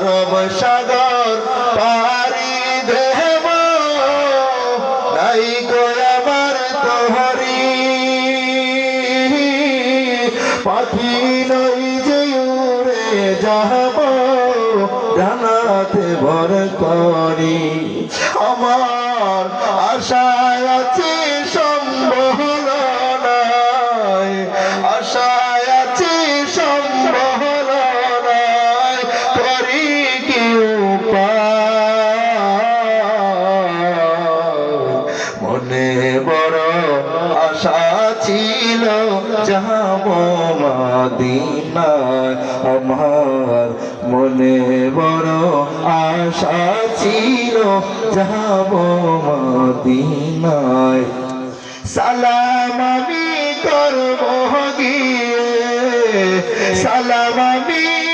আরব সাগর পারি দেব নাই গো আমার তোহরি। পাখি নই যে উড়ে যাব, জানাতে ভর করি। আমার আশায় আছে আশা ছিল যাব মাদিনায় আমার মনে বড় আশা ছিল যাব মাদিনায়। সালাম আমি করব গিয়ে, সালাম আমি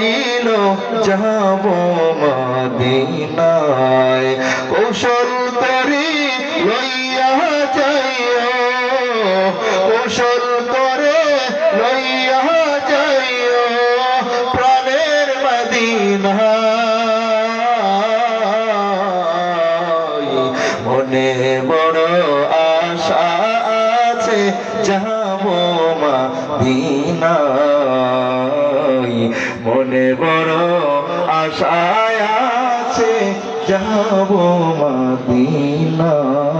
ছিল যাব মাদিনায়। কৌশল করি লইয়া যাইও। কৌশল করে লইয়া যাইও প্রাণের মদিনায়। মনে বড় আশা আছে, যাব মাদিনায়। বড় আশা আছে যাব মাদিনায়।